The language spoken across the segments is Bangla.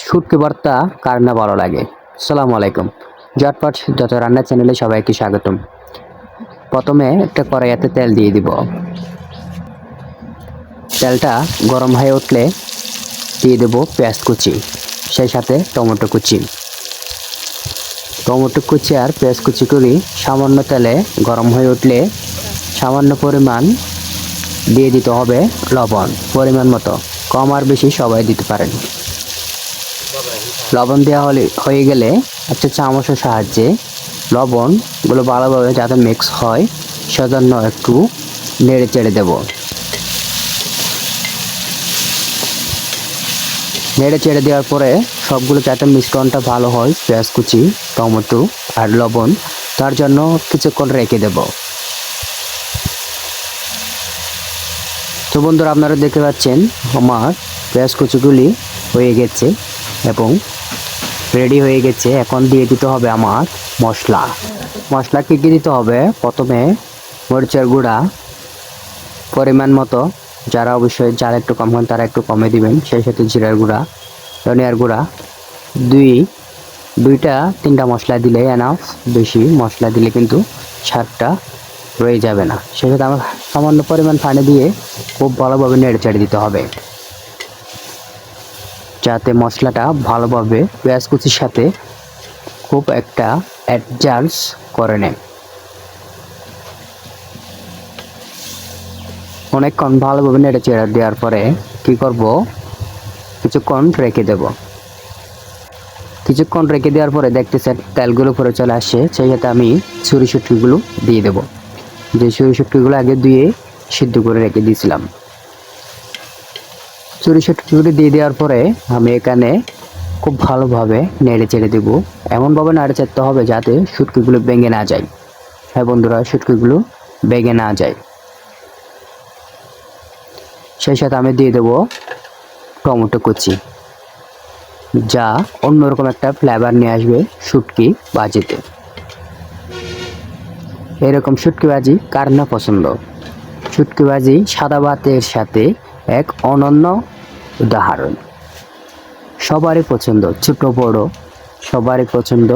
শুটকি ভর্তা কার না ভালো লাগে? সালামু আলাইকুম। জটপট যত রান্না চ্যানেলে সবাইকে স্বাগতম। প্রথমে একটা কড়াইয়াতে তেল দিয়ে দিব। তেলটা গরম হয়ে উঠলে দিয়ে দেবো পেঁয়াজ কুচি, সেই সাথে টমেটো কুচি। টমেটো কুচি আর পেঁয়াজ কুচি করি সামান্য তেলে গরম হয়ে উঠলে সামান্য পরিমাণ দিয়ে দিতে হবে লবণ, পরিমাণ মতো। কম আর বেশি সবাই দিতে পারেন। লবণ দেওয়া হলে হয়ে গেলে একটা চামচের সাহায্যে লবণগুলো ভালোভাবে যাতে মিক্স হয়, সেজন্য একটু নেড়ে চেড়ে দেব। নেড়ে চেড়ে দেওয়ার পরে সবগুলো যাতে মিশ্রণটা ভালো হয়, পেঁয়াজ কুচি, টমেটো আর লবণ, তার জন্য কিছুক্ষণ রেখে দেব। তো বন্ধুরা, আপনারা দেখতে পাচ্ছেন আমার পেঁয়াজ কুচিগুলি হয়ে গেছে। এবং রেডি হয়ে গেছে। এখন দিয়ে দিতে হবে আমার মশলা। মশলা কী কী দিতে হবে? প্রথমে মরিচের গুঁড়া। পরিমাণ মতো। যারা অবশ্যই, যারা একটু কম খান, তারা একটু কমে দিবেন। সেই সাথে জিরার গুঁড়া, ধনিয়ার গুঁড়া। দুই, দুইটা, তিনটা মশলা দিলে এনাফ বেশি মশলা দিলে কিন্তু স্বাদটা রয়ে যাবে না। সেক্ষেত্রে আমার সামান্য পরিমাণ পানি দিয়ে খুব ভালোভাবে নেড়ে চেড়ে দিতে হবে। যাতে মশলাটা ভালোভাবে পেঁয়াজ কুচির সাথে খুব একটা অ্যাডজাস্ট করে নেয়। অনেকক্ষণ ভালোভাবে নেড়ে চেড়ে দেওয়ার পরে কি করব? কিছুক্ষণ রেখে দেব। কিছুক্ষণ রেখে দেওয়ার পরে দেখতেছেন তেলগুলো পরে চলে আসে, সেই সাথে আমি ছুরি শুটকিগুলো দিয়ে দেব। যে ছুরি শুটকিগুলো আগে ধুয়ে সিদ্ধ করে রেখে দিয়েছিলাম। চুরি শুটকিগুলো দিয়ে দেওয়ার পরে আমি এখানে খুব ভালোভাবে নেড়ে চেড়ে দেবো। এমনভাবে নাড়ে চাড়তে হবে যাতে শুটকিগুলো ভেঙে না যায়। হ্যাঁ বন্ধুরা শুটকিগুলো ভেঙে না যায়। সেই সাথে আমি দিয়ে দেবো টমেটো কুচি, যা অন্যরকম একটা ফ্লেভার নিয়ে আসবে শুটকি বাজিতে। এরকম শুটকি বাজি কার না পছন্দ? শুটকি বাজি সাদা ভাতের সাথে এক অনন্য উদাহরণ। সবারই পছন্দ, ছোট, বড়, সবারই পছন্দ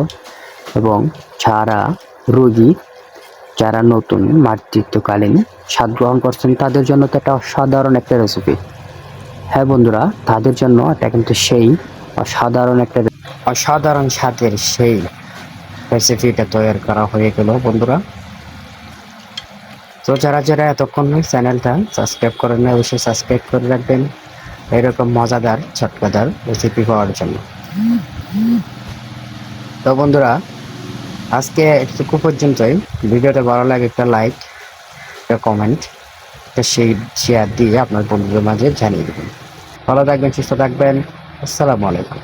এবং যারা রোগী, যারা নতুন, মাতৃত্বকালীন, স্বাদ গ্রহণ করছেন, তাদের জন্য তো একটা অসাধারণ একটা রেসিপি হ্যাঁ বন্ধুরা, তাদের জন্য এটা কিন্তু সেই অসাধারণ একটা অসাধারণ স্বাদের সেই রেসিপিটা তৈরি করা হয়ে গেল বন্ধুরা। তো যারা যারা এতক্ষণ চ্যানেলটা সাবস্ক্রাইব করেন না অবশ্যই সাবস্ক্রাইব করে রাখবেন। এরকম মজাদার চটকাদার রেসিপি পাওয়ার জন্য। তো বন্ধুরা, আজকে একটু পর্যন্তই। ভিডিওটা ভালো লাগে একটা লাইক একটা কমেন্ট একটা শেয়ার দিয়ে আপনার বন্ধুদের মাঝে জানিয়ে দেবেন। ভালো থাকবেন, সুস্থ থাকবেন। আসসালামু আলাইকুম।